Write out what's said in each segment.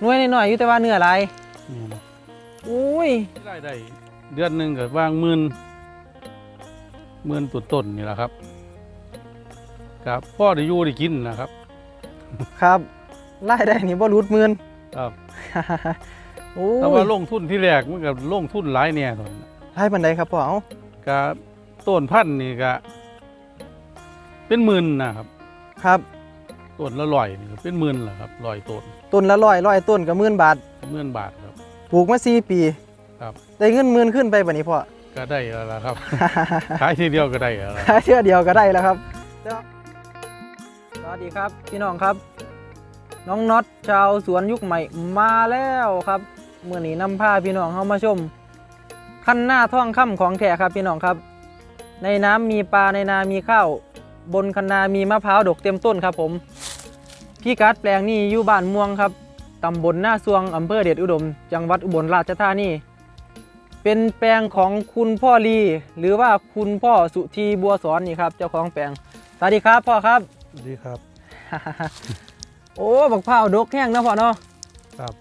หน่วยน้อยๆอยู่แต่ว่าเนื้อหลายแม่นอุ้ยรายได้เดือนหนึ่งก็วางหมื่นหมื่นต้นต้นๆนี่แหละครับ ครับพ่อได้อยู่ได้กินนะครับ ครับรายได้นี่บ่หลุดหมื่นครับโอ้แต่ว่ายลงทุนที่แรกมันก็ลงทุนหลายเนี่ยตอนนั้นรายปานใดครับพ่อเอ้าก็ต้นพันธุ์นี่ก็เป็นหมื่นนะครับ ครับ ต้นละร้อยนี่ก็เป็นหมื่นแหละครับร้อยต้นต้นละร้อยร้อยต้นก็หมื่นบาทหมื่นบาทครับ ปลูกมา4ปีครับ ได้เงินหมื่นขึ้นไปบัดนี้พ่อ ก็ได้แล้วล่ะครับ ขายทีเดียวก็ได้แล้วล่ะแค่เชื่อเดียวก็ได้แล้วครับ สวัสดีครับพี่น้องครับ น้องน็อตชาวสวนยุคใหม่มาแล้วครับเมื่อนี้นำพาพี่น้องเข้ามาชมขั้นหน้าท่องค่ำของแท้ครับพี่น้องครับ ในน้ำมีปลาในนามีข้าว บนคันนามีมะพร้าวดกเต็มต้นครับผม พี่กัดแปลงนี้อยู่บ้านม่วงครับตำบลหน้าซวงอำเภอเดชอุดม จังหวัดอุบลราชธานี เป็นแปลงของคุณพ่อลี หรือว่าคุณพ่อสุธีบัวสอนนี่ครับ เจ้าของแปลง สวัสดีครับพ่อครับ สวัสดีครับ โอ้บักพร้าวดกแห้งเนาะพ่อเนาะ ครับ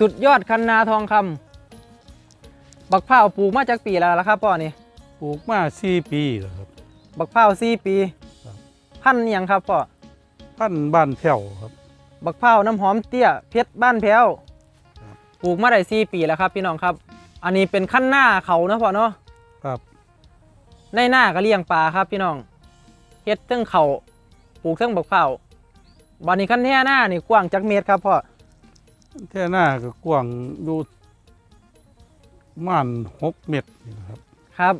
สุดยอดคันนาทองคำบักพร้าวปลูกมาจากปีแล้วล่ะครับพ่อนี่ ปลูกมาสี่ปีแล้วครับ บักพร้าวสี่ปี ครับ พันธุ์อิหยังครับพ่อ พันธุ์บ้านแผ่วครับ บักพร้าวน้ำหอมเตี้ยเพชรบ้านแพ้วครับ ปลูกมาได้สี่ปีแล้วครับพี่น้องครับ อันนี้เป็นขั้นหน้าเขาเนาะพ่อเนาะครับในหน้าก็เลี้ยงปลาครับพี่น้องเฮ็ดเทั้งเขาปลูกเทั้งบักพร้าวบันนี้ขั้นแท่หน้านี่กว้างจักเมตรครับพ่อแท่หน้าก็กว้างดูม่านหกเมตรนี่นะครับครับ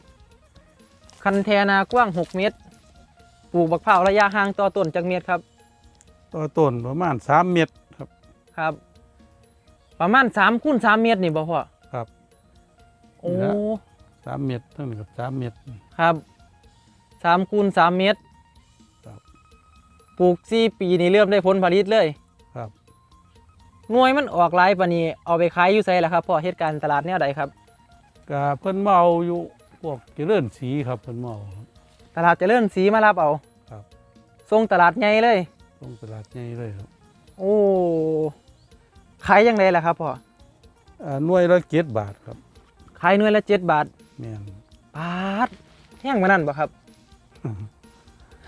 คันแทนากว้าง 6 เมตร ปลูกบักพร้าวระยะห่างต่อต้นจากเมตรครับ ต่อต้นประมาณสามเมตรครับ ครับ ประมาณ3คูณ3เมตรนี่บ่พ่อครับ โอ้นี่ละ สามเมตรเท่านี้ครับสามเมตร ครับ3คูณ3เมตรครับ ปลูก4ปีนี่เริ่มได้ผลผลิตเลย ครับหน่วยมันออกหลายปานนี้เอาไปขายอยู่ไสล่ะครับพ่อเหตุการณ์ตลาดแนวใดครับก็เพิ่นมาเอาอยู่พวกเจริญสีครับเพิ่นมาเอาครับตลาดเจริญศรีมารับเอาครับ ส่งตลาดใหญ่เลย ลงตลาดใหญ่เลยครับโอ้ขายยังไงล่ะครับพ่ออ่าหน่วยละเจ็ดบาทครับขายหน่วยละ7บาทแม่นบาทแห้งมานั่นบ่ครับ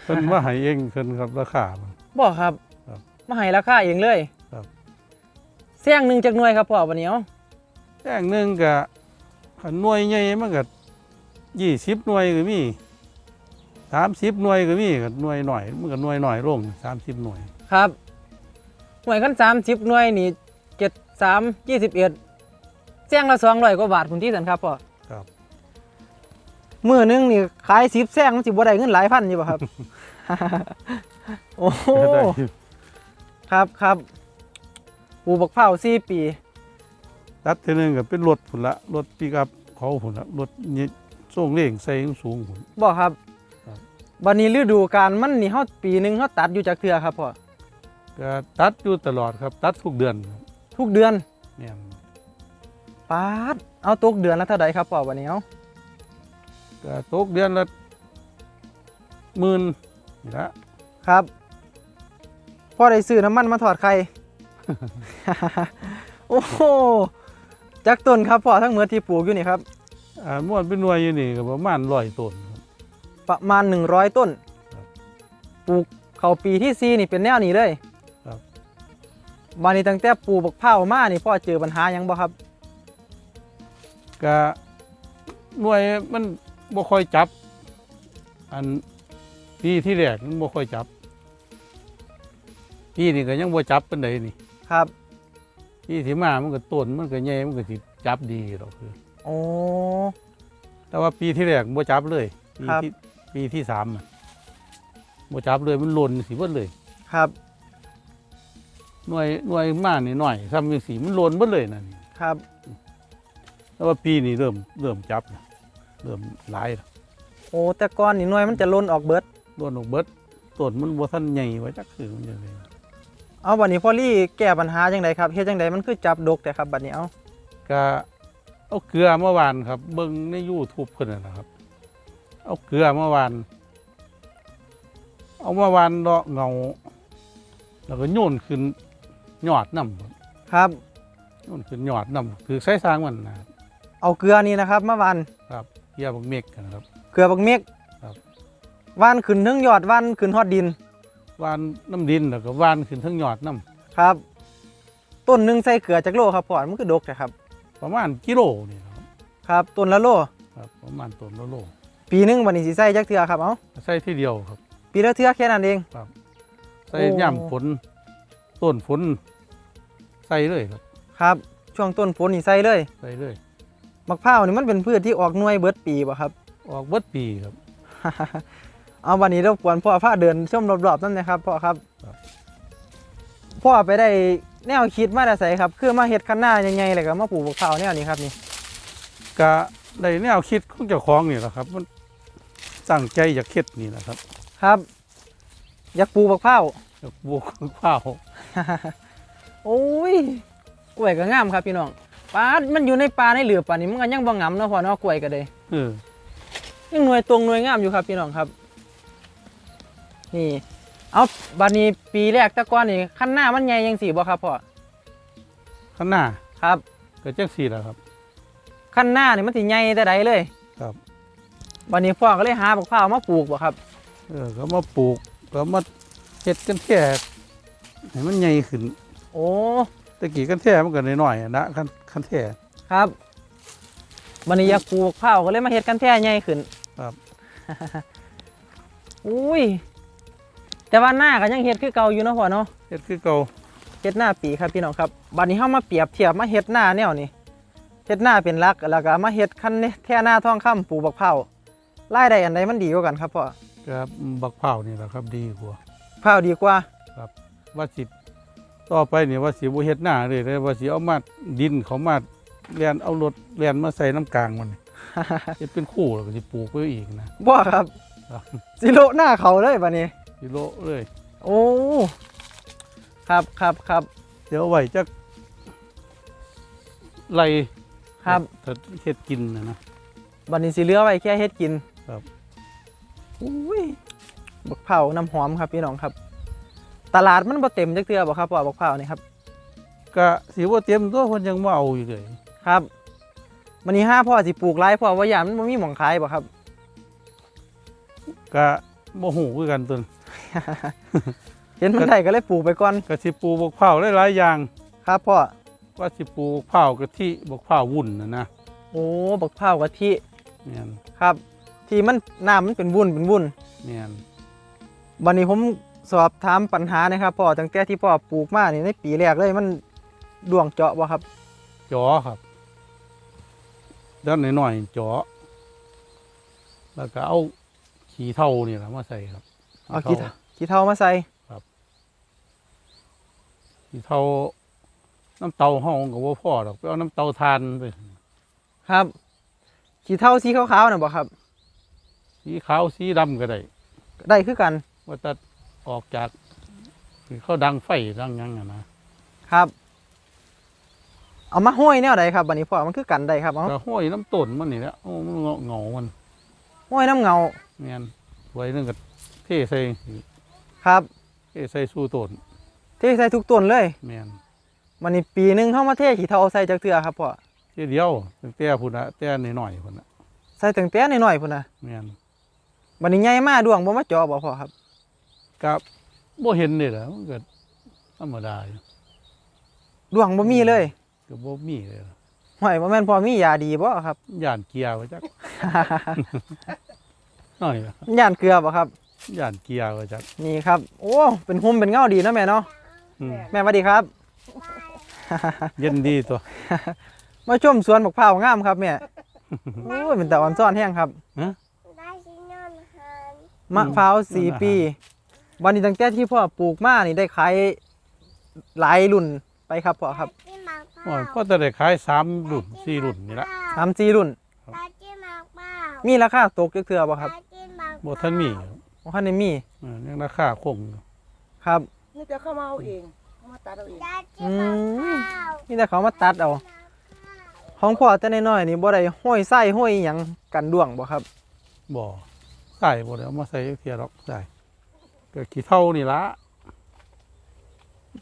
เพิ่นมาให้เองเพิ่นครับราคามันบอกครับครับมาให้ราคาเองเลยครับเสี่ยงหนึ่งจากหน่วยครับพ่อวันนี้เอาแท่งหนึงก็คันหน่วยใหญ่มันก็ยี่สิบหน่วยก็มี สามสิบหน่วยก็มีก็หน่วยหน่อยมันก็หน่วยหน่อยลงสามสิบหน่วย ครับหน่วยขั้นสามสิบหน่วยนี่เจ็ดสามยี่สิบเอ็ดเสี่ยงละสองร้อยกว่าบาทคุณที่สันครับพ่อครับ มือหนึงนี่ขายสิบแซงมันสิบ่ได้เงินหลายพันอยู่ป่ะครับ โอ้โหได้ครับครับปลูกบักเผาวสี่ปี ตัดเทีนึงก็เป็นรถผุนละรถปีกับเขาผุนละรถนี่ส่งเร่งใส่สูงผุนบอกครับครั บบันนี้ฤดูกาลมันนี่เฮาปีหนึ่งเฮาตัดอยู่จากเทือครับพ่อก็ตัดอยู่ตลอดครับตัดทุกเดือนครับทุกเดือนเนี่ยปาดเอาตกเดือนละเท่าใดครับพ่อวันนี้เอาก็ตกเดือนละหมื่นนี่ละครับพ่อได้ซื้อน้ำมันมาถอดไข่ โอ้โหจักต้นครับพ่อทั้งเมือที่ปลูกอยู่นี่ครับอ่าม้วนเป็นหน่วยอยู่นี่ก็ประมาณร้อยต้นครับ ประมาณ 100 ต้นครับปลูกเขาปีที่ซีนี่เป็นแนวนี้เลยครับ บานนี้ตั้งแต่ปลูกบักเผาวมานี่พ่อเจอปัญหาหยังบ่ครับก็หน่วยมันบ่ค่อยจับ อันปีที่แรกมันบ่ค่อยจับปีนี้ก็ยังบ่จับปานใดนี่ครับปีที่มามันก็ต้นมันก็ใหญ่มันก็สิจับดีดอกคือ โอ้ แต่ว่าปีที่แรกบ่จับเลยปีครับที่ ปีที่สามน่ะบ่จับเลยมันหล่นสิเบิดเลย ครับ หน่วยหน่วยมานี่หน่อยซ้ำจังสีมันหล่นเบิดเลยนั่นครับแต่ว่าปีนี้เริ่มเริ่มจับแล้วเริ่มหลายแล้วโอ้แต่ก่อนนี่หน่วยมันจะล้นออกเบิดหล่นออกเบิดต้นมันบ่ทันใหญ่ไว้จักคือมันจังได๋เอาบัดนี้พ่อลี่แก้ปัญหาจังไดครับเฮ็ดจังไดมันคือจับดกแต่ครับบัดนี้เอาก็เอาเกลือเมื่อวานครับ เบิ่งใน YouTube เพิ่นน่ะนะครับ เอาเกลือเมื่อวาน เอาเมื่อวานเลาะเงา แล้วก็โยนขึ้นยอดนำครับมันขึ้นยอดนํถือใช้สร้างมันนะเอาเกลือนี่นะครับมาหวานครับเกียบักเมกนะครับ เกลือบักเมกครับ หว่านขึ้นทั้งยอดหว่านขึ้นฮอดดินวานน้ำดินแล้วก็วานขึ้นทั้งยอดน้ครับ ต้นหนึงใส่เกลือจักโลครับพ่อมันคือดกนะครับำประมาณกิโลนี่นะครับครับต้นละโล ครับประมาณต้นละโล ปีหนึงบัดนี้สิใส่จักเทื่อครับเอ้าใส่ที่เดียวครับปีละเทื่อแค่นั้นเอง ใส่โอ้ ย่ำฝนต้นฝนใส่เลยครับครับ ช่วงต้นฝนนี่ใส่เลยใส่เลยมะพร้าวนี่มันเป็นพืชที่ออกหน่วยเบิดปีบ่ครับ ออกเบิดปีครับ เอาวันนี้รบกวนพ่อพาเดินชมรอบๆนั่นนะครับพ่อครับครับ พ่อไปได้แนวคิดมาแต่ใส่ครับ คือมาเฮ็ดคันหน้าใหญ่ๆเลยก็มาปลูกมะพร้าวแนวนี้ครับนี่ก็ได้แนวคิดของเจ้าของนี่แหละครับ มัน ตั้งใจอยากเฮ็ดนี่แหละครับครับ อยากปลูกมะพร้าวอยากปลูกข้าวโอ้ยกล้วยก็งามครับพี่น้องปลามันอยู่ในป่าในเหลือบป่านี้มันก็ยังบ่งํเนาะพ่อเนาะกล้วยก็ได้เออยังหน่วยตรงหน่วยงามอยู่ครับพี่น้องครับ นี่ เอาบัดนี้ปีแรกแตะก้อนนี่คันหน้ามันใหญ่ยังสีบ่ครับพ่อข้างหน้าครับก็จักสี่แหละครับคันหน้านี่มันสิใหญ่แต่ใดเลย ครับ บัดนี้พ่อก็เลยหาบักพร้าวมาปลูกบ่ครับ เออก็มาปลูกก็มาเฮ็ดกันแค่ให้มันใหญ่ขึ้นโอ้ตะกี้กันแท้มันก็น้อยๆอะนะคันคันแท้ครับบัดนี้อยากปลูกบักพร้าวก็เลยมาเฮ็ดกันแท้ใหญ่ขึ้น ครับอุ้ยแต่ว่าหน้าก็ยังเฮ็ดคือเก่าอยู่เนาะพ่อเนาะเฮ็ดคือเก่าเฮ็ดหน้าปีครับพี่น้องครับบัดนี้เฮามาเปรียบเทียบมาเฮ็ดหน้าแนวนี้เฮ็ดหน้าเป็นหลักแล้วก็มาเฮ็ดคันนี้แท่หน้าทองคำปลูกบักพร้าว รายได้อันใดมันดีกว่ากันครับพ่อครับบักพร้าวนี่แหละครับดีกว่าพร้าวดีกว่าว่าสิต่อไปนี่ว่าสิบ่เฮ็ดหน้าเลยเลยว่าสิเอามาดินเขามาเลียนเอารถเลียนมาใส่น้ำกลางมันนี่เฮ็ดเป็นคู่แล้วก็สิปลูกไว้อีกนะบ่ครับครับสิโลหน้าเขาเลยบัดนี้สิโลเลย โอ้ครับครับครับเดี๋ยวเอาไว้จักไล่ครับถ้าเฮ็ดกินนะนะบัดนี้สิเหลือไว้แค่เฮ็ดกิน ครับอุ้ยบักเผาวน้ำหอมครับพี่น้องครับ ตลาดมันบ่เต็มจักเทื่อบ่ครับว่าบักเผาวนี่ครับก็สิบ่เตรียมตัวเพิ่นยังมาเอาอยู่เลยครับวันนี้ห้าพ่อสิปลูกหลายพ่อว่าอย่ามันบ่มีหม่องขายบ่ครับก็บ่ฮู้คือกันตนเห็นมันได้ก็เลยปลูกไปก่อนก็สิปลูกบักพร้าวหลายๆอย่างครับพ่อว่าสิปลูกบักพร้าวกะทิบักพร้าววุ้นน่ะนะโอ้บักเผาวกะทิแม่นครับ ที่มันน้ำมันเป็นวุ้นเป็นวุ้นแม่นวันนี้ผมสอบถามปัญหานะครับพ่อตั้งแต่ที่พ่อปลูกมานี่ในปีแรกเลยมันดวงเจาะบ่ครับจอครับ ด้านน้อยๆจอแล้วก็เอาขี้เท่านี่แหละมาใส่ครับเอาขี้เถ้าขี้เท่ามาใส่ขี้เท่าน้ำเตาห้องก็บ่พอดอกไปเอาน้ำเตาทานไปครับขี้เท่าสีขาวๆน่ะบ่ครับ สีขาวสีดำก็ได้ได้คือกัน ว่าจะออกจากเขาดังไฟดังหยังอะนะครับ เอามาห้อยแนวใดครับบัดนี้พ่อมันคือกันได้ครับเอาก็ห้อยน้ำต้นมันนี่แหละโอ้มันเหงาๆมันห้อยน้ำเงาแม่นไว้นึงก็เทใส่ครับเทใส่สู้ต้นเทใส่ทุกต้นเลยแม่นวันนี้ปีหนึงเข้ามาเทขี้เท่าใส่จักเทื่อครับพ่อเทีเดียวตั้งแต่พุ่นน่ะแต่น้อยๆพุ่นน่ะใส่ตั้งแต่น้อยๆพุ่นน่ะแม่น บัดนี้ใหญ่มาดวงบ่มาเจาะบ่พ่อครับกับบ่เห็นนี่แหละมันก็ธรรมดาอยู่ดวงบ่มีเลยก็บ่มีเลยล่ะห้อยบ่แม่นพ่อมียาดีบ่ครับ ย่านเกียร์ว่าจักน้อยล่ะย่านเกลือบ่ครับ ย่านเกียร์ว่าจักนี่ครับ โอ้เป็นหุ่มเป็นเงาดีเนาะแม่เนาะอืมแม่สวัสดีครับ เย็นดีตัว มาชมสวนบักพร้าวงามครับแม่ โอ้ยเป็นตาอ่อนซ่อนแห้งครับได้ชิ้นยอนหัน มะพร้าวสี่ปี วันนี้ตั้งแต่ที่พ่อปลูกมานี่ได้ขายหลายรุ่นไปครับพ่อครับจิ้มหมากโอ้เป้ายก็จะได้ขายสามรุ่นสี่รุ่นนี่ละสามสี่รุ่นตาจิ้มหมากเป้ามีราคาตกจักเทื่อบ่ครับตาจิ้มหมากบ่ท่านมีบ่คันได้มีเออยังราคาคงอยู่ครับนี่จะเข้ามาเอาเองเข้ามาตัดเอาเองตาจิ้มหมากเป้ามีแต่เขามาตัดเอาของพ่อแต่น้อยๆนี่บ่ได้ห้อยไส้ห้อยหยังกันด้วงบ่ครับบ่ ใส่บ่ได้เอามาใส่เทียหรอกใส่ก็ขี้เท่านี่ละ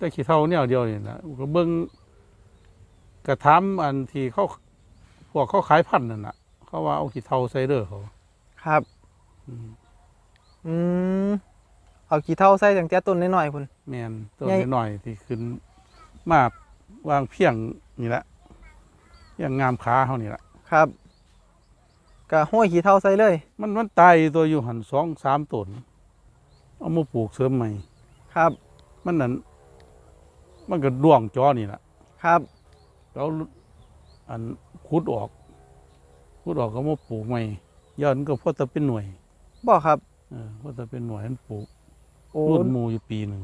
ก็ขี้เท่าแนวเดียวนี่นะก็เบิ่งกระทำอันที่เขาพวกเขาขายพันธุ์นั่นน่ะเขาว่าเอาขี้เทาใส่เด้อเขาครับอืมอืมเอาขี้เท่าใส่ตั้งแต่ต้นน้อยๆพุ่นแมนตัวใหญ่น้อยๆที่ขึ้นมาวางเพียงนี่แหละเพียงงามขาเขานี่แหละครับ ก็ห้อยขี้เท่าใส่เลย มันมันตายตัวอยู่หันสองสามต้นเอามาปลูกเสริมใหม่ ครับ มันนั่นมันก็ด่วงจอนี่แหละครับเราอันขุดออกขุดออกก็มาปลูกใหม่ย้อนก็พอจะเป็นหน่วยบ่ครับเออพอจะเป็นหน่วยนั้นปลูกโอ้รุ่นหมูอยู่ปีหนึ่ง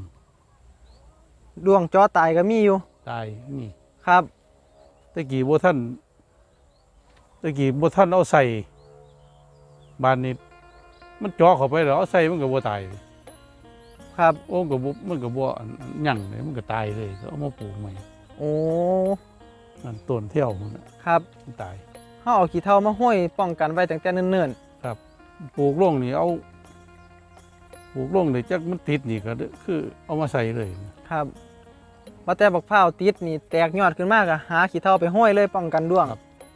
ดวงจอตายก็มีอยู่ ตายนี่ครับตะกี้บ่ท่านตะกี้บ่ท่านเอาใส่ บานนี้ มันเจาะเข้าไปแล้วเอาใส่มันก็บ่ตาย ครับ โอ้ก็บ่มันก็บ่อันอันหยังเลยมันก็ตายเลยก็เอามาปลูกใหม่โอ้อันต้นเที่ยวมันน่ะครับมันตาย เฮาเอาขี้เท่ามาห้อยป้องกันไว้ตั้งแต่เนิ่นปลูกลงนี่เอาปลูกลงนี่จักมันติดนี่ก็คือเอามาใส่เลยๆครับว่าแต่บักพร้าวติดนี่แตกยอดขึ้นมากอะหาขี้เท่าไปห้อยเลยป้องกันด้วง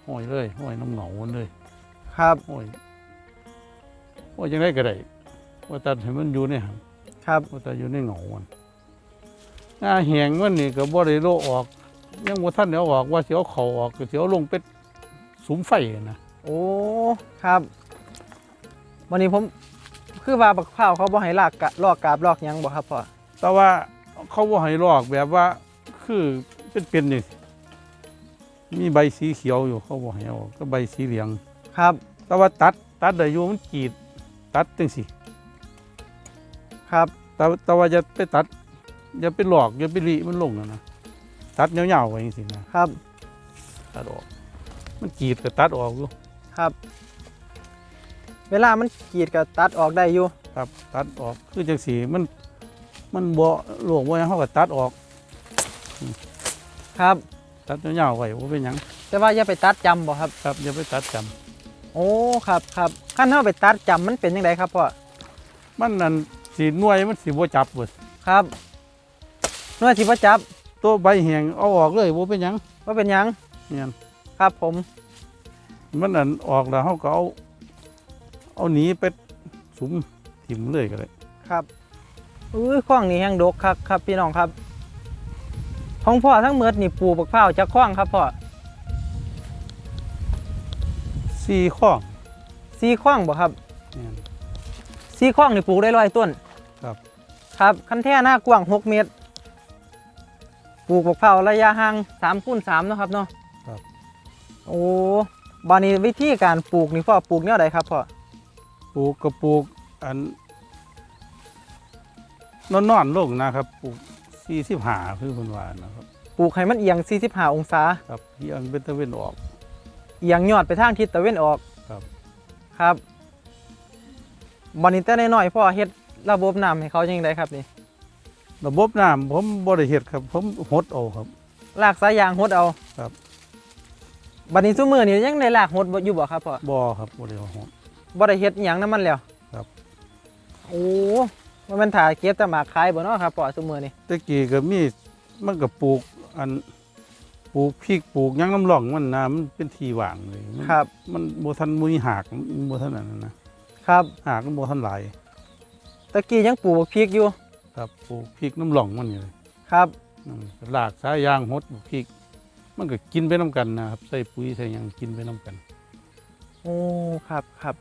ห้อยเลยห้อยน้ำเหงามันเลยครับ ห้อย ห้อยจังไดก็ได้ว่าแต่ให้มันอยู่ในหันครับว่าแต่อยู่ในเหงามันหน้าแหงมันนี่ก็บ่ได้โลออก ยังบ่ทันได้เอาออกว่าสิเอาเขาออกก็สิเอาลงเป็ดสุมไฟนะโอ้ครับวันนี้ผมคือว่าบักพร้าวเขาบ่ให้ลากกะลอกกาบลอกหยังบ่ครับพ่อแต่ว่าเขาบ่ให้ลอกแบบว่าคือเป็นเป็นนี่มีใบสีเขียวอยู่เขาบ่ให้เอาออกก็ใบสีเหลืองครับ แต่ว่าตัดตัดได้อยู่มันกรีด ตัดจังสิครับ แต่แต่ว่าจะไปตัดอย่าไปหลอกอย่าไปรีมันลงนะนะตัดยาวๆไว้จังสินะครับ ตัดออก มันกรีดก็ตัดออกอยู่ครับ เวลามันกรีดก็ตัดออกได้อยู่ครับ ตัดออกคือจังสีมัน มันบ่หลวงบ่หยังเฮาก็ตัดออก ครับ ตัดยาวๆไว้บ่เป็นหยังแต่ว่าอย่าไปตัดจำบ่ครับ ครับอย่าไปตัดจำโอ้ครับครับขั้นเฮาไปตัดจำมันเป็นยังไงครับพ่อมันนั่นสีหน่วยมันสิบ่จับเบิดครับหน่วยที่ว่าจับ ตัวใบแห้งเอาออกเลยบ่เป็นหยังว่าเป็นหยังเนี่ยครับผม มันนั่นออกแล้วเฮาก็เอาเอาหนีไปสุมถิ่มเลยก็ได้ครับอุ้ยข้องนี่แห้งดกครับครับพี่น้องครับของพ่อทั้งเมดนี่ปลูกบักพร้าวจากข้องครับพ่อ สี่ข้องซีข้องบ่ครับเนี่ยซีข้องนี่ปลูกได้ร้อยต้นครับ ครับคันแท่หน้ากว้างหกเมตร ปลูกบักพร้าวระยะห่างสามคูณสามเนาะครับเนาะครับ โอ้บานี้วิธีการปลูกนี่พ่อปลูกแนวใดครับพ่อปลูกก็ปลูกอันนอนๆลงนะครับปลูก45คือเพิ่นว่านะครับปลูกให้มันเอียง45องศา ครับเอียงเป็นตะเวนออก เอียงยอดไปทางทิศตะเวนออกครับครับบานี้แต่น้อยๆพ่อเฮ็ดระบบน้ำให้เขายังไงครับนี่ระบบน้ำผมบ่ได้เฮ็ดครับ ผมหดเอาครับ ลากสายยางหดเอาครับบัดนี้ซุมือนี่ยังได้ลากหดบ่อยู่บ่ครับพ่อบ่ครับบ่ได้เอาหดบ่ได้เฮ็ดอิหยังนํมันแล้วครับโอ้มันเป็นถ่าเก็บแต่หมากขายบ่เนาะครับพ่อซุมือนี่แตะกี้ก็มีมันก็ปลูกอัน ปลูกพริกปลูกหยังน้ำร่องมันนะมันเป็นที่ว่างเลยมันครับ มันบ่ทันมุยหากมันบ่ทันอันนั้นนะครับ หากมันบ่ทันหลายตะกี้ยังปลูกพริกอยู่ ครับปลูกพริกน้ำร่องมันนี่เลยครับ อืมลากสายยางหดปลูกพริก มันก็กินไปนํกันนะครับใส่ปุ๋ยใส่หยังกินไปนํกัน โอ้ ครับครับ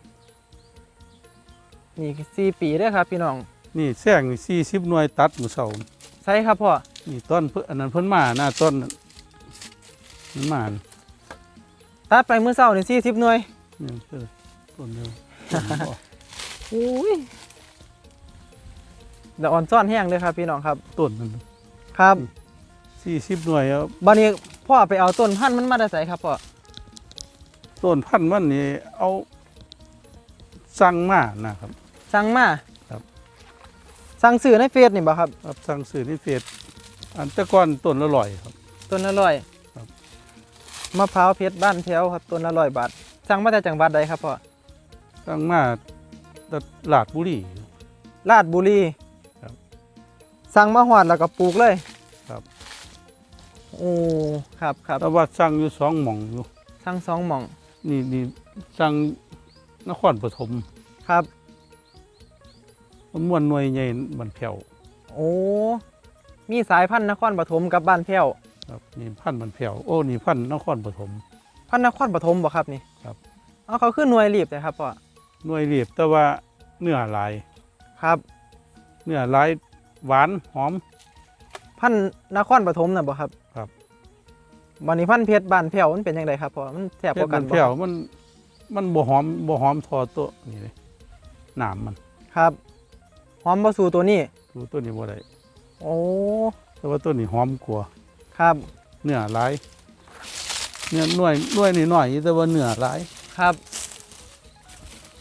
นี่สี่ปีเด้อครับ พี่น้องนี่แซงนี่40หน่วยตัดมื้อเช้าใช่ครับพ่อ นี่ต้นเพิ่นอันนั้นเพิ่นมาหน้าต้นนั้น มันมาน่ะตัดไปมื้อเช้านี่40หน่วยนี่เออต้นเดียวอุ้ยเดี๋ยวอ่อนซ่อนแห้งเลยครับพี่น้องครับ ต้นนั้นครับ40หน่วยเอาบัดนี้พ่อไปเอาต้นพันธุ์มันมาได้ไสครับพ่อต้นพันธุ์มันนี่เอาสั่งมานะครับ สั่งมาครับ สั่งซื้อในเฟซนี่บ่ครับ ครับสั่งซื้อในเฟซอันแต่ก่อนต้นละร้อยครับ ต้นละร้อยครับ มะพร้าวเพชรบ้านแถวครับต้นละร้อยบาทสั่งมาจากจังหวัดใดครับพ่อสั่งมาแต่ลาดบุรีราชบุรีครับสั่งมาหอดแล้วก็ปลูกเลยครับ โอ้ครับครับแต่ว่าสั่งอยู่สองหม่องอยู่ สั่งสองหม่องนี่นี่สั่งนครปฐมครับ มันม่วนหน่วยใหญ่บันแผ่วโอ้มีสายพันธุ์นครปฐมกับบ้านแพ้ว ครับนี่พันธุ์บันแผ่วโอ้นี่พันธุ์นครปฐม พันธุ์นครปฐมบ่ครับนี่ครับ เอาเขาขึ้นหน่วยรีบเลยครับพ่อหน่วยเรียบแต่ว่าเนื้อหลายครับ เนื้อหลายหวานหอม พันธุ์นครปฐมน่ะบ่ครับครับ วันนี้พันธุ์เพชรบ้านแพ้วมันเป็นยังไงครับพ่อมันแซ่บเพกชว่ารกับันนบ่แผ่วมันมันบ่หอมบ่หอมทอตัวนี่เลยหนามมันครับหอมบ่สู่ตัวนี้ ดูตัวนี้บ่ได้โอ้แต่ว่าตัวนี้หอมกว่า ครับเนื้อหลายเนื้อหน่วยหน่วยนี่น้อยแต่ว่าเนื้อหลายครับ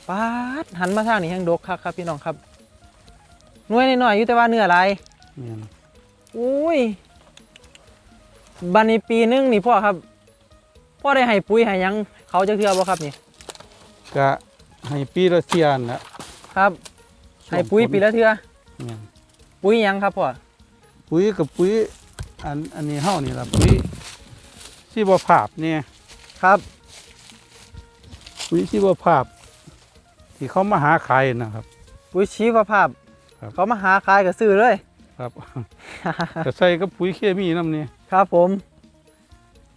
ปาดหันมาทางนี้แห้งดกครับครับ พี่น้องครับหน่วยน้อยๆอยู่แต่ว่าเนื้อหลายเนี่ยอุ้ยบันนี้ปีหนึงนี่พ่อครับพ่อได้ให้ปุ๋ยให้หยังเขาจะเทื่อบ่ครับนี่ก็ให้ปีละเทียนนละครับให้ปุ๋ยปีละเทื่อเนี่ยปุ๋ยหยังครับพ่อปุ๋ยกับปุ๋ย อันอันนี้เฮานี่ล่ะปุ๋ยชีวภาพเนี่ยครับปุ๋ยชีวภาพ ที่เขามาหาขายนะครับ ปุ๋ยชีวภาพ ครับ เขามาหาขายกับซื้อเลย ครับก็ใส่กับปุ๋ยเคมีน้ำนี่ครับผม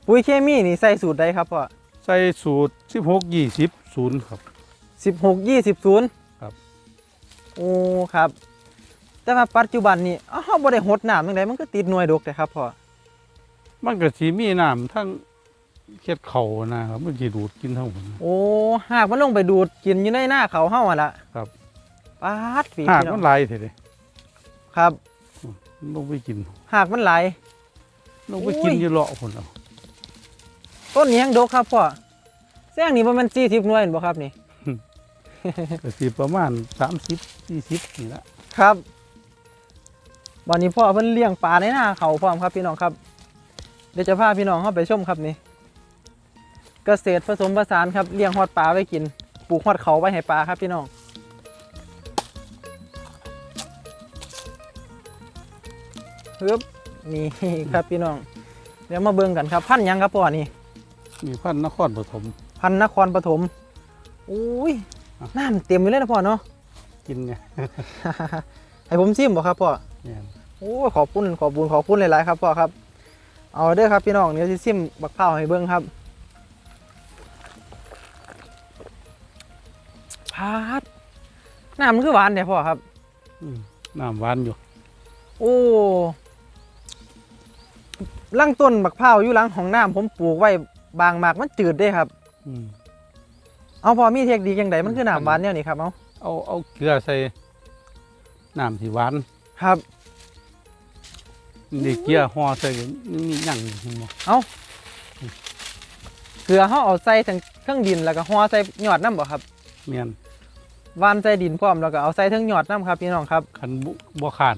ปุ๋ยเคมีนี่ใส่สูตรใดครับพ่อใส่สูตร 16 20 0ครับ สิบหกยี่สิบศูนย์ครับ โอ้ครับ แต่ว่าปัจจุบันนี้อ้าวบ่ได้หดน้ำจังไดมันก็ติดหน่วยดกแต่ครับพ่อมันก็สิมีน้ำทั้งเฮ็ดเขานะครับ มันสิดูดกินทั้งหมดโอ้หากมันลงไปดูดกินอยู่ในหน้าเขาเฮาอะละครับปาดฝีหากพี่น้อมังนหลายเท่เด้ครับมันลงไปกิน หากมันไหลายลงไปกินอุ้ยอยู่เลาะพุ่นเอาต้นนี้ยังดกครับพ่อแซงนี่บ่แมันสี่สิบหน่วยเห็นบ่ครับนี่ก็สิประมาณ30 40นี่ละครับ วันนี้พ่อเพิ่นเลี้ยงปลาในหน้าเขาพร้อมครับพี่น้องครับ เดี๋ยวจะพาพี่น้องเข้าไปชมครับนี่เกษตรผสมผสานครับเลี้ยงฮอดปลาไว้กิน ปลูกฮอดเขาไว้ให้ปลาครับพี่น้องฮึบนี่ครับพี่น้อง เดี๋ยวมาเบิ่งกันครับ พันธุ์หยังครับพ่อนี่มีพันธุ์นครปฐมพันธุ์นครปฐมอุ้ยอะน้ำเต็มอยู่เลยนะพ่อเนาะกินเนี่ยให้ผมซิมบ่ครับพ่อเนี่ย โอ้ขอบคุณขอบคุณขอบคุณหลายๆครับพ่อครับ เอาเด้อครับพี่น้องเดี๋ยวสิซิมบักเผาวให้เบิ่งครับพาดน้ำมันคือหวานเนี่ยพ่อครับอืมน้ำหวานอยู่ โอ้ลังต้นบักเผาวอยู่หลังของน้ำผมปลูกไว้บางหมากมันจืดเด้ครับอืมเอาพอมีเทคนิคยังไงมันคือน้ำหวานเนี่ยนี่ครับเอาเอาเอาเกลือใส่น้ำที่หวานครับ นี่เกลือห่อใส่ก็นี่มีหยังอยู่เห็นบ่เกลือเขาเอาใส่ทั้งเครื่องดินแล้วก็ห่อใส่ยอดน้ำบ่ครับเมียนหวานใส่ดินพร้อมแล้วก็เอาใส่ทั้งยอดน้ำครับพี่น้องครับ คันบุบ่ขาน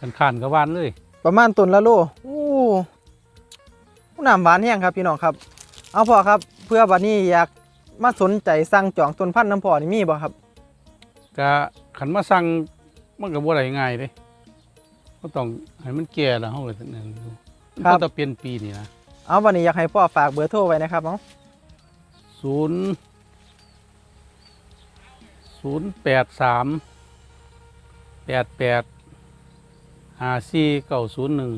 คันขานก็หวานเลย ประมาณต้นละโลโอ้น้ำหวานแห้งครับพี่น้องครับ เอาพอครับ เพื่อบัดนี้อยากมาสนใจสั่งจองต้นพันธุ์น้ำพอนี่มีบ่ครับก็ขันมาสั่งมันก็บ่ได้ง่ายเด้ ก็ต้องให้มันแก่แล้วเฮาก็นั่นดูมันครับก็ต้องเปลี่ยนปีนี่นะเอาวันนี้อยากให้พ่อฝากเบอร์โทรไว้นะครับเอาศูนย์ศูนย์แปดสามแปดแปดห้าสี่เก้าศูนย์หนึ่ง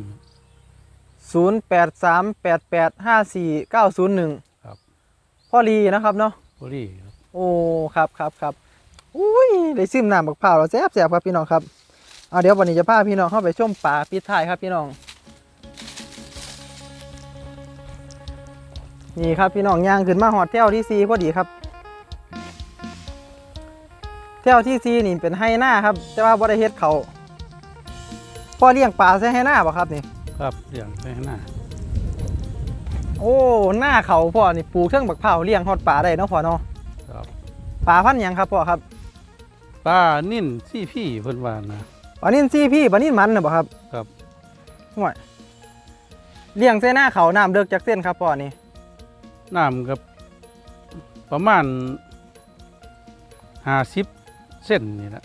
ศูนย์แปดสามแปดแปดห้าสี่เก้าศูนย์หนึ่งครับ พ่อลีนะครับเนาะ พอดีครับ โอ้ ครับครับครับอุ้ย ได้ซิมน้ำบักพร้าวเราแซ่บแซ่บครับพี่น้องครับ เอาเดี๋ยววันนี้จะพาพี่น้องเข้าไปชมป่าปิดท้ายครับพี่น้อง นี่ครับพี่น้องย่างขึ้นมาหอดเที่ยวที่ซีพอดีครับเที่ยวที่ซีนี่เป็นไฮหน้าครับ แต่ว่าบ่ได้เฮ็ดเขาพ่อเลี้ยงปลาใช่ไฮหน้าป่ะครับนี่ ครับเรื่องไปข้างหน้าโอ้หน้าเขาพ่อนี่ปลูกเครื่องบักเผาวเลี้ยงฮอดปลาได้เนาะพ่อเนาะครับปลาพันธุ์หยังครับพ่อครับป้านิ่นซี่พี่เพิ่นว่านะ ปลานิ่นซี่พี่ปลานิ่นมันน่ะบ่ครับครับห่วยเลี้ยงเส้นหน้าเขาน้ำเลิกจากเส้นครับพ่อนี่น้ำกับ ประมาณห้าสิบเส้นนี่แหละ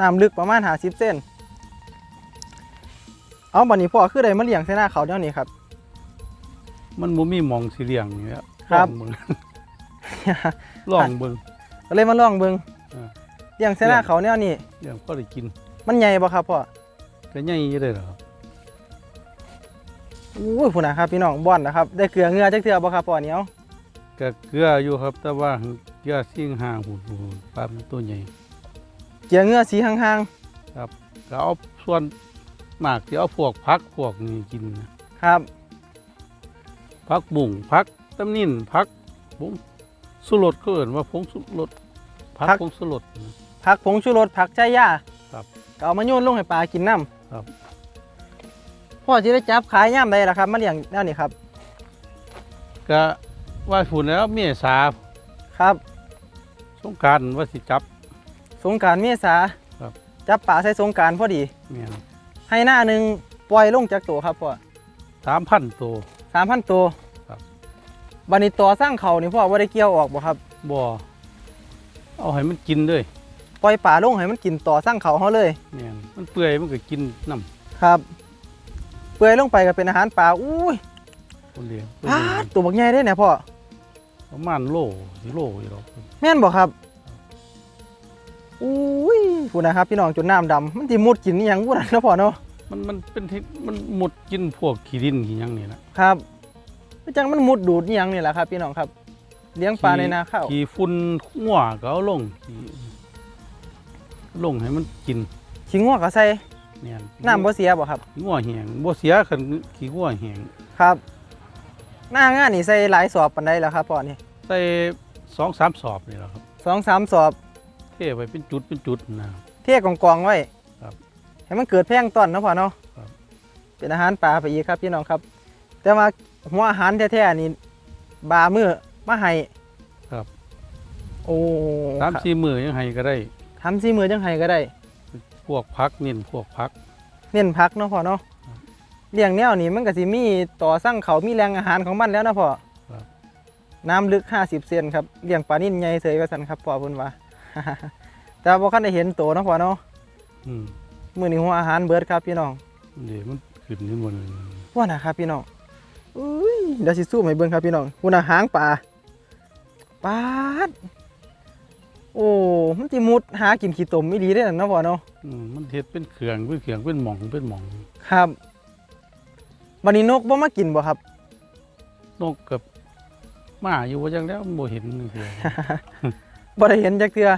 น้ำลึกประมาณหาสิบเส้น เอาบัดนี้พ่อคือได้มาเลี้ยงใส่หน้าเขาเดี๋ยวนี้ครับ มันบ่มีหมองสิเลี้ยงนี่แหล้วครับลองเบิ่งก็เลยมาลองเบิ่งอ่า เลี้ยงใส่หน้าเขาแนวนี้เลี้ยงพอได้กิน มันใหญ่บ่ครับพ่อก็ใหญ่อยู่ได้อล่ะครับอู้ยพุ่นนะครับพี่น้องบ่อนนะครับ ได้เกลือเหงือจักเทื่อบ่ครับพ่อเหนียวก็เกลืออยู่ครับ แต่ว่าเกลือซิ่งห่างหูหูปลามันตัวใหญ่เกลือเหงือสีห่างก็เอาส่วนมากที่เอาพวกพักพวกนี้กินนะๆครับพักบุ่งพักตำนินพักบุ้งสุรสก็เอิ่นว่าผงสุรสพักผงสุรสนะผักผงชูรสผักใจย่าครับ ก็เอามาโยนลงให้ปลากินน้ำครับ พ่อสิได้จับขายย่ามใดล่ะครับมาเลี้ยงแนวนี้ครับ ก็ว่าฝุ่นแล้วเมียสาครับ สงกรารว่าสิจับ สงกรารเมษาครับ จับปลาใส่สงกรารพอดี เมียให้หน้าหนึ่งปล่อยลงจากตัวครับพ่อสามพันตัว สามพันตัวครับ บันนี้ตัวสร้างเขานี่พ่อว่าได้เกี่ยวออกบ่ครับ บ่เอาให้มันกินด้วย ปล่อยป่าลงให้มันกินต่อสร้างเขาเขาเลยเมียมันเปื่อยมันก็กินน้ครับ เปื่อยลงไปก็เป็นอาหารป่าอุ้ยำคนเดียวพาดตัวบักใหญ่ได้เนี่ยพ่อประมาณโลสิโลอยู่หรอกแม่นบ่ครับอุ้ยพูดนะครับพี่น้องจนน้ำดำมันสิมุดกินนี่ยังพูดนะพ่อเนาะมันมันเป็นที่มันหมดกินพวกขี้ดินขี้หยังนี่นะครับก็จังมันมุดดูดนี่ยังนี่แหละครับ พี่น้องครับ เลี้ยงปลาในนาข้าวขี้ฝุ่นงัวก็เอาลงขี้ ลงให้มันกินขิงงวกก็ใส่เนี่ยน้ำบ่เสียบ่ครับขี้งัวแหงบ่เสียคันขี้งัวแหงครับ หน้างานนี่ใส่หลายสอบปานใดแล้วครับพ่อนี่ใส่สองสามสอบนี่แหละครับสองสามสอบเทไว้เป็นจุดเป็นจุดนะ เทกองกองๆไว้ครับให้มันเกิดแพร่งต้อนเนาะพ่อเนาะครับเป็นอาหารปลาไปอีกครับพี่น้องครับ แต่ว่าหัวอาหารแท้ๆนี่บามือมาให้ครับ โอ้สามสี่มือยังให้ก็ได้ ทำซีมือจังไห้ก็ได้ พวกพักเน้นพวกพัก เน้นพักเนาะพ่อเนาะเลี้ยงแนวนี้มันก็สิมีต่อสร้างเขามีแรงอาหารของมันแล้วนะพ่อครับ น้ำลึก 50 เซนครับเลี้ยงปลานิ่นใหญ่เสยว่าสันครับพ่อเพิ่นว่า แต่บ่คันได้เห็นโตเนาะพ่อเนาะอืมมื้อนี้หัวอาหารเบิดครับพี่น้องเดี๋ยวมันขึ้นนี่หมดเลยว่านะครับพี่น้องอุ้ยเดี๋ยวสิสู้ให้เบิ่งครับพี่น้องหุ่นอาหางปลาปาด โอ้มันสิมุดหากินขี้ตมไม่ดีได้อนั่นเนาะพ่อเนาะอืมมันเฮ็ดเป็นเครื่องเป็นเครื่องเป็นหม่องเป็นหม่องครับบัดนี้นกบ่มากินบ่ครับนกกับหมาอยู่ว่าจังแล้วมันบ่เห็นจังเทื่อบ่ได้เห็นจักเทื่อ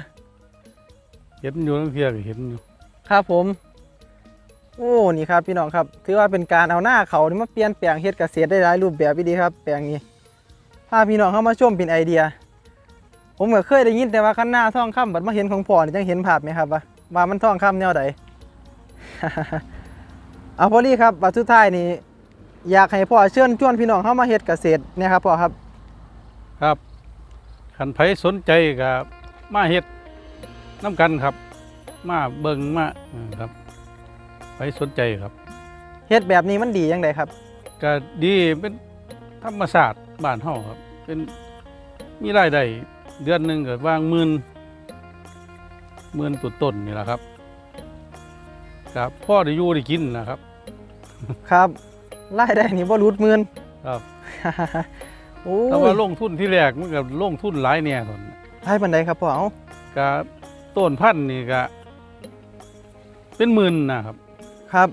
เห็นอยู่จังเทื่อก็เห็นอยู่ครับผม โอ้นี่ครับพี่น้องครับ ถือว่าเป็นการเอาหน้าเขานี่มาเปลี่ยนแปลงเฮ็ดเกษตรได้หลายรูปแบบอีดีครับ แปลงนี้พาพี่น้องเข้ามาชมเป็นไอเดีย ผมก็เคยได้ยินแต่ว่าคันหน้าท่องคำบัดมาเห็นของพ่อนี่จังเห็นภาพไหมครับว่าว่ามันท่องคำแนวใดเอาพอลี่ครับบัดสุดท้ายนี่อยากให้พ่อเชิญชวนพี่น้องเข้ามาเฮ็ดเกษตรเนี่ยครับพ่อครับ ครับคันไผสนใจก็มาเฮ็ดน้ำกันครับ มาเบิ่งมาเออครับไผสนใจครับเฮ็ดแบบนี้มันดียังไงครับ ก็ดีเป็นธรรมศาสตร์บ้านเฮาครับ เป็นมีรายได้ เดือนหนึ่งก็วางหมื่นหมื่นตัวต้นนี่แหละครับ ครับพ่อได้อยู่ได้กินนะครับ ครับรายได้นี่บ่รุดหมื่นครับโอ้แต่ว่ายลงทุนที่แรกมันก็ลงทุนหลายเนี่ยตอนให้ปันใดครับพ่อเอาก็ต้นพันธุ์นี่ก็เป็นหมื่นนะครับ ครับ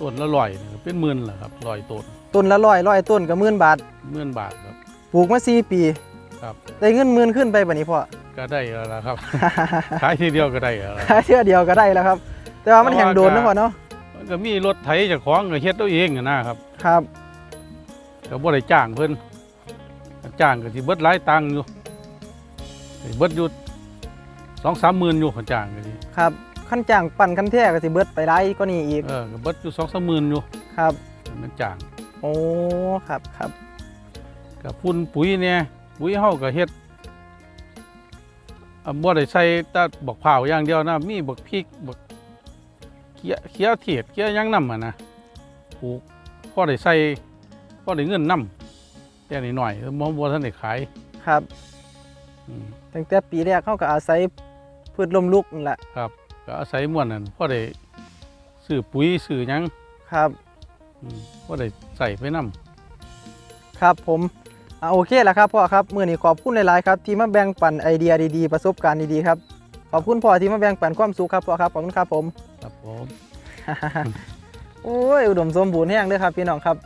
ต้นละร้อยนี่ก็เป็นหมื่นแหละครับร้อยต้นต้นละร้อยร้อยต้นก็หมื่นบาทหมื่นบาทครับ ปลูกมาสี่ปี ครับ ได้เงินหมื่นขึ้นไปบัดนี้พ่อ ก็ได้แล้วล่ะครับ ขายทีเดียวก็ได้แล้วล่ะขายเทื่อเดียวก็ได้แล้วครับ แต่ว่ามันเพราะแห่งว่าโดนนะก็พ่อเนาะมันก็มีรถไถเจากของก็เฮ็ดเอาเองอะนะครับ ครับก็บ่ได้จ้างเพิ่นจ้างก็สิเบิดหลายตังค์อยู่สิเบิดอยู่สองสามหมื่นอยู่เขาจ้างก็สิครับขั้นจ้างปั่นขั้นแท้ก็สิเบิดไปหลายก็นี่อีกเออก็เบิดอยู่สองสามหมื่นอยู่ครับมันจ้างโอ้ครับครับกับพุ่นปุ๋ยเนี่ย ปุ๋ยเฮาก็เฮ็ดอะบ่ได้ใส่แต่บักพร้าวอย่างเดียวนะ มีบักพริกบักเขียเขียวเทียดเขียวหยังนำอะนะปลูกพอได้ใส่พอได้เงินนำแต่นิดหน่อยๆบ่บ่ทันได้ขายครับอืมตั้งแต่ปีแรกเขาก็อาศัยพืชลมลุกนั่นแหละครับก็อาศัยม่วนนั่นพอได้ซื้อปุ๋ยซื้อหยังครับอืมก็ได้ใส่ไปนํครับผม อ่าโอเคแล้วครับพ่อครับมื่อนี้ขอบคุณหลายๆครับที่มาแบ่งปันไอเดียดีๆประสบการณ์ดีๆครับขอบคุณพ่อที่มาแบ่งปันความสุขครับพ่อครับขอบคุณครับผม ครับผมโอ้ยอุดมสมบูรณ์แห้งเลยครับพี่น้องครับ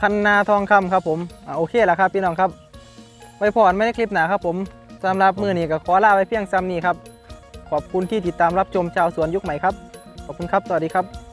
คันนาทองคำครับผมอ่าโอเคแล้วครับ พี่น้องครับ ไว้พรไม่ได้คลิปหนาครับผมสำหรับมือนี้ก็ขอลาไว้เพียงซ้ำนี้ครับ ขอบคุณที่ติดตามรับชมชาวสวนยุคใหม่ครับ ขอบคุณครับ สวัสดีครับ